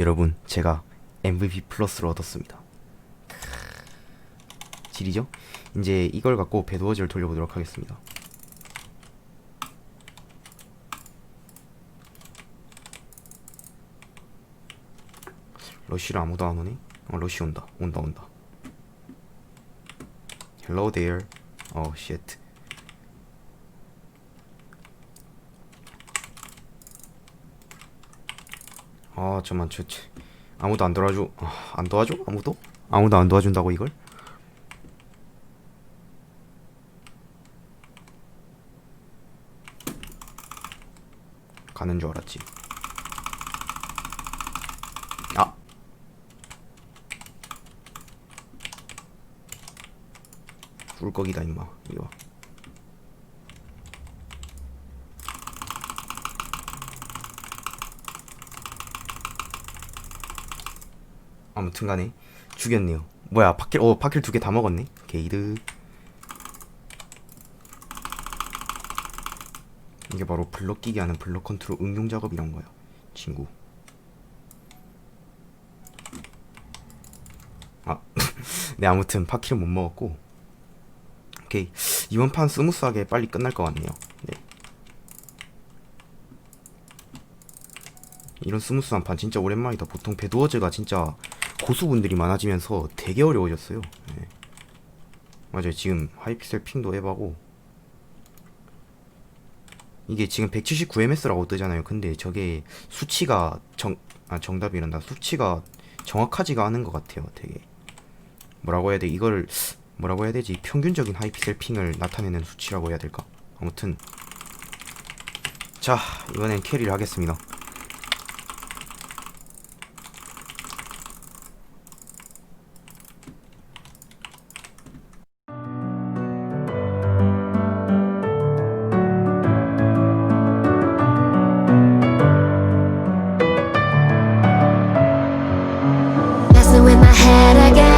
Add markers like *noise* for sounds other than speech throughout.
여러분 제가 MVP 플러스를 얻었습니다. 질이죠? 이제 이걸 갖고 배드워즈를 돌려보도록 하겠습니다. 러쉬를 아무도 안 오네? 어 러쉬 온다. 온다 온다. Hello there. 어 shit 아 잠만 저, 저 아무도 안 도와줘. 아, 안 도와줘? 아무도? 아무도 안 도와준다고 이걸? 가는 줄 알았지. 아! 꿀꺽이다 임마. 이리 아무튼간에 죽였네요. 뭐야 바퀴 어 바퀴 두개 다 먹었네. 게이드. 이게 바로 블럭 끼기 하는 블럭 컨트롤 응용 작업 이란 거야, 친구. 아, *laughs* 네 아무튼 바퀴를 못 먹었고, 오케이 이번 판 스무스하게 빨리 끝날 것 같네요. 네. 이런 스무스한 판 진짜 오랜만이다. 보통 배드워즈가 진짜 고수분들이 많아지면서 되게 어려워졌어요. 네. 맞아요. 지금 하이픽셀 핑도 해봐고 이게 지금 179ms라고 뜨잖아요. 근데 저게 수치가 정, 아, 정답이란다. 수치가 정확하지가 않은 것 같아요. 되게 뭐라고 해야 돼? 이걸 뭐라고 해야 되지? 평균적인 하이픽셀 핑을 나타내는 수치라고 해야 될까? 아무튼 자 이번엔 캐리를 하겠습니다. My head again.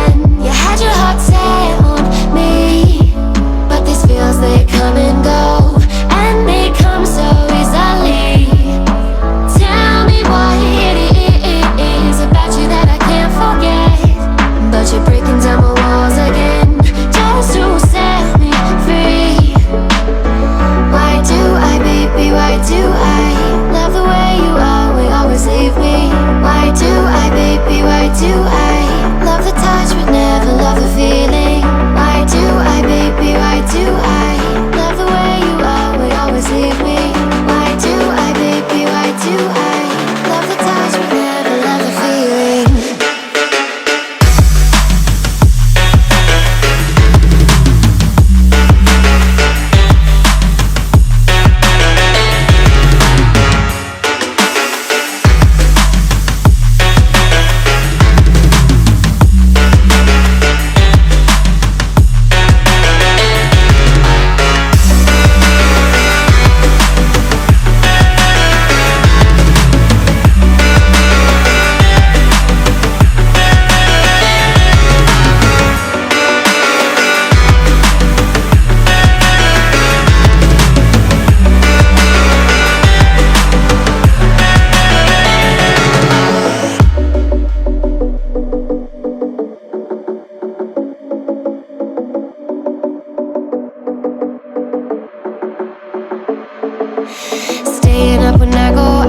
Up when I go